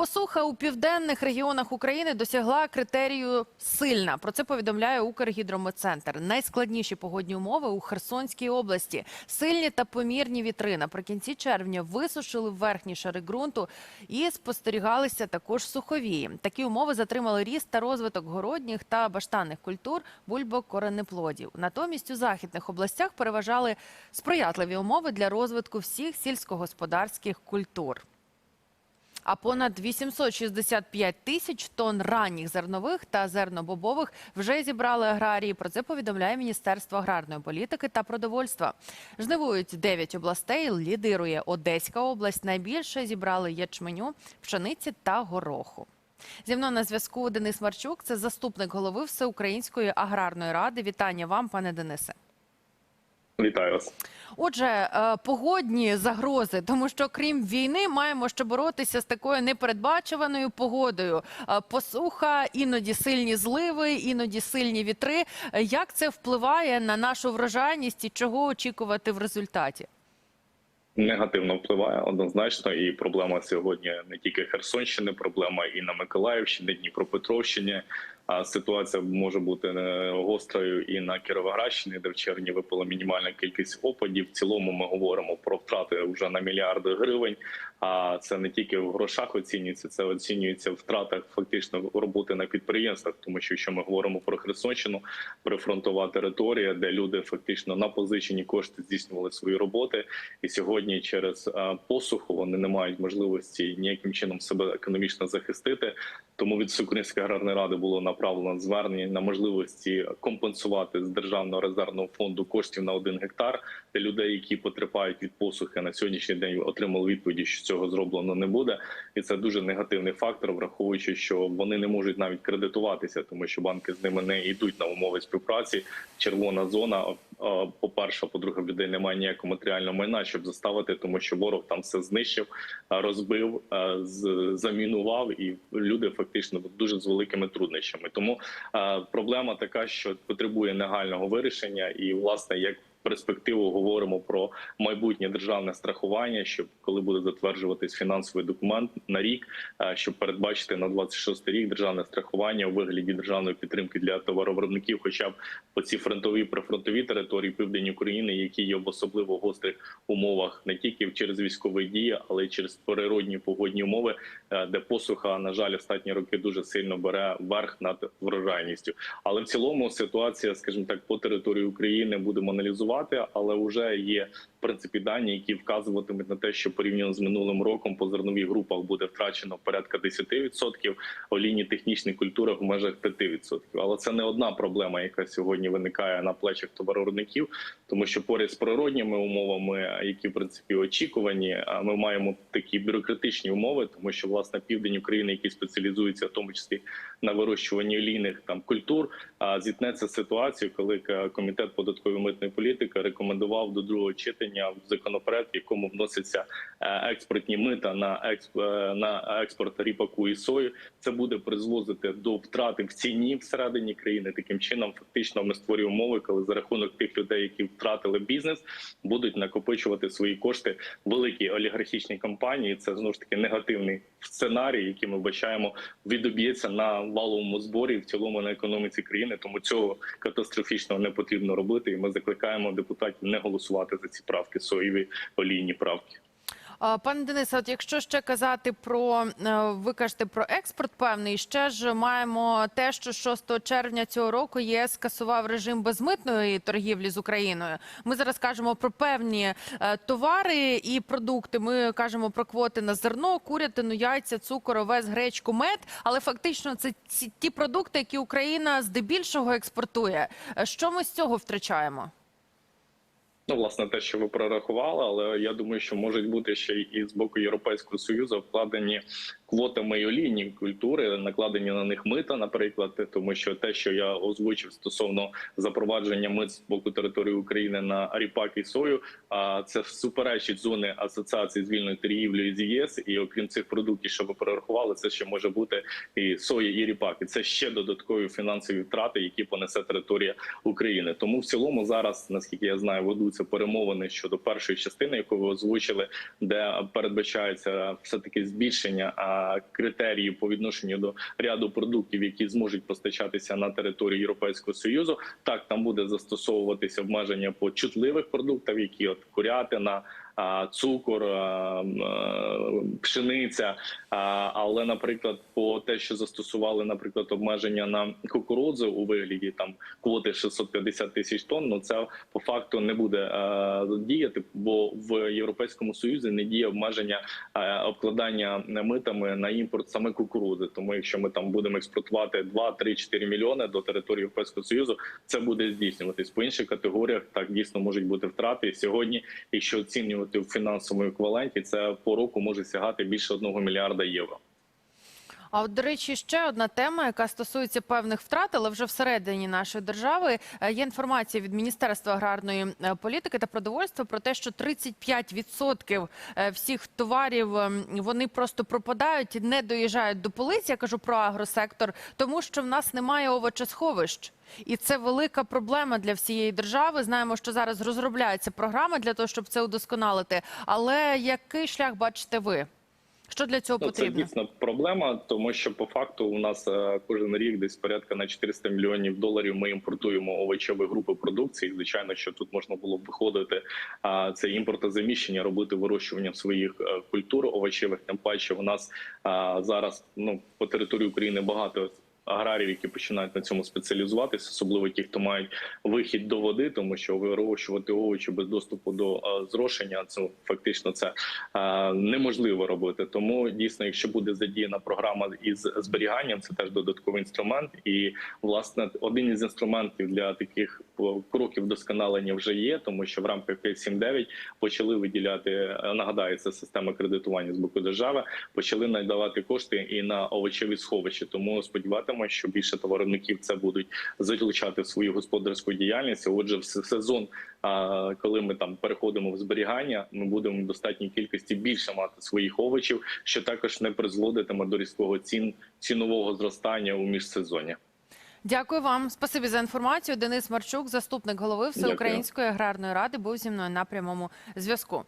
Посуха у південних регіонах України досягла критерію сильна. Про це повідомляє Укргідрометцентр. Найскладніші погодні умови у Херсонській області. Сильні та помірні вітри наприкінці червня висушили верхні шари ґрунту і спостерігалися також суховії. Такі умови затримали ріст та розвиток городніх та баштанних культур бульбокоренеплодів. Натомість у західних областях переважали сприятливі умови для розвитку всіх сільськогосподарських культур. А понад 865 тисяч тонн ранніх зернових та зернобобових вже зібрали аграрії. Про це повідомляє Міністерство аграрної політики та продовольства. Жнивують 9 областей. Лідирує Одеська область. Найбільше зібрали ячменю, пшениці та гороху. Зі мною на зв'язку Денис Марчук. Це заступник голови Всеукраїнської аграрної ради. Вітання вам, пане Денисе. Вітаю вас. Отже, е, погодні загрози, тому що крім війни, маємо ще боротися з такою непередбачуваною погодою. Е, Посуха, іноді сильні зливи, іноді сильні вітри. Е, Як це впливає на нашу врожайність і чого очікувати в результаті? Негативно впливає однозначно, і проблема сьогодні не тільки Херсонщини, проблема і на Миколаївщині, Дніпропетровщині. А ситуація може бути е, гострою і на Кіровоградщині, де в червні випала мінімальна кількість опадів. В цілому ми говоримо про втрати вже на мільярди гривень. А це не тільки в грошах оцінюється, це оцінюється в втратах фактично роботи на підприємствах. Тому що якщо ми говоримо про Херсонщину, прифронтова територія, де люди фактично на позичені кошти здійснювали свої роботи, і сьогодні через е, посуху вони не мають можливості ніяким чином себе економічно захистити. Тому від Всеукраїнської аграрної ради було направлено звернення на можливості компенсувати з державного резервного фонду коштів на один гектар для людей, які потерпають від посухи на сьогоднішній день. Отримали відповіді, що цього зроблено не буде, і це дуже негативний фактор, враховуючи, що вони не можуть навіть кредитуватися, тому що банки з ними не йдуть на умови співпраці. Червона зона. По перше, по-друге, в людей немає ніякого матеріального майна, щоб заставити, тому що ворог там все знищив, розбив, замінував, і люди фактично дуже з великими труднощами. Тому проблема така, що потребує негального вирішення, і власне як. Перспективу говоримо про майбутнє державне страхування, щоб коли буде затверджуватись фінансовий документ на рік, е, щоб передбачити на 26 рік державне страхування у вигляді державної підтримки для товаровиробників, хоча б по ці фронтові прифронтові території південні України, які є в особливо гострих умовах, не тільки через військові дії, але й через природні погодні умови, е, де посуха на жаль останні роки дуже сильно бере верх над врожайністю. Але в цілому ситуація, скажімо так, по території України будемо аналізувати, але вже є в принципі дані, які вказуватимуть на те, що порівняно з минулим роком по зернових групах буде втрачено порядка 10%, олійні технічних культурах в межах 5%. Але це не одна проблема, яка сьогодні виникає на плечах товаровиробників, тому що поряд з природніми умовами, які в принципі очікувані, ми маємо такі бюрократичні умови, тому що власне південь України, який спеціалізується в тому числі на вирощуванні олійних там культур, зіткнеться з ситуацією, коли комітет податкової митної політики рекомендував до другого читання законопроект, в якому вносяться е, експортні мита на експ... е, на експорт ріпаку і сою. Це буде призвозити до втрати в ціні всередині країни. Таким чином, фактично, ми створюємо умови, коли за рахунок тих людей, які втратили бізнес, будуть накопичувати свої кошти великі олігархічні компанії. Це знову ж таки негативний сценарій, який ми бачаємо, відоб'ється на валовому зборі в цілому на економіці країни. Тому цього катастрофічного не потрібно робити. І ми закликаємо депутатів не голосувати за ці правки, соєві олійні правки. Пане Денисе, от якщо ще казати про е, ви кажете про експорт, певний ще ж маємо те, що 6 червня цього року ЄС скасував режим безмитної торгівлі з Україною. Ми зараз кажемо про певні е, товари і продукти. Ми кажемо про квоти на зерно, курятину, яйця, цукор, овес, гречку, мед. Але фактично це ті продукти, які Україна здебільшого експортує. Е, Що ми з цього втрачаємо? Ну, власне, те, що ви прорахували, але я думаю, що можуть бути ще і з боку Європейського союзу вкладені квотами і олійні культури, накладені на них мита, наприклад, тому що те, що я озвучив стосовно запровадження мит з боку території України на ріпак і сою, а це суперечить зони асоціації з вільною торгівлею з ЄС. І окрім цих продуктів, що ви прорахували, це ще може бути і соя, і ріпак. І це ще додаткові фінансові втрати, які понесе територія України. Тому в цілому зараз, наскільки я знаю, ведуться перемовини щодо першої частини, яку ви озвучили, де передбачається все таки збільшення критерії по відношенню до ряду продуктів, які зможуть постачатися на території Європейського союзу. Так там буде застосовуватися обмеження по чутливих продуктах, які от курятина. Цукор, пшениця, але, наприклад, по те, що застосували, наприклад, обмеження на кукурудзу у вигляді там квоти 650 тисяч тонн, ну це по факту не буде діяти, бо в Європейському Союзі не діє обмеження обкладання митами на імпорт саме кукурудзи. Тому якщо ми там будемо експортувати 2, 3, 4 мільйони до території Європейського Союзу, це буде здійснюватись по інших категоріях. Так дійсно можуть бути втрати. Сьогодні, якщо оцінювати в фінансовому еквіваленті, це по року може сягати більше 1 мільярда євро. А от, до речі, ще одна тема, яка стосується певних втрат, але вже всередині нашої держави Е, є інформація від Міністерства аграрної е, політики та продовольства про те, що 35% е, всіх товарів ем, вони просто пропадають і не доїжджають до полиць. Я кажу про агросектор, тому що в нас немає овочесховищ. І це велика проблема для всієї держави. Знаємо, що зараз розробляється програма для того, щоб це удосконалити. Але який шлях бачите ви? Що для цього Ну, це потрібно? дійсно проблема, тому що по факту у нас е, кожен рік десь порядка на 400 мільйонів доларів ми імпортуємо овочеві групи продукції. Звичайно, що тут можна було б виходити це імпортозаміщення, робити вирощування своїх е, культур овочевих. Тим паче у нас зараз ну по території України багато. Аграрів, які починають на цьому спеціалізуватися, особливо ті, хто мають вихід до води, тому що вирощувати овочі без доступу до е, зрошення, це фактично це е, неможливо робити. Тому дійсно, якщо буде задіяна програма із зберіганням, це теж додатковий інструмент. І власне один із інструментів для таких кроків вдосконалення вже є, тому що в рамках 5.7.9 почали виділяти е, нагадаю, це система кредитування з боку держави. Почали надавати кошти і на овочеві сховища. Тому сподіватимемо, що більше товаровиків це будуть залучати в свою господарську діяльність. Отже, в сезон, коли ми там переходимо в зберігання, ми будемо в достатній кількості більше мати своїх овочів, що також не призводитиме до різкого цін цінового зростання у міжсезоння. Дякую вам. Спасибі за інформацію. Денис Марчук, заступник голови Всеукраїнської аграрної ради, був зі мною на прямому зв'язку.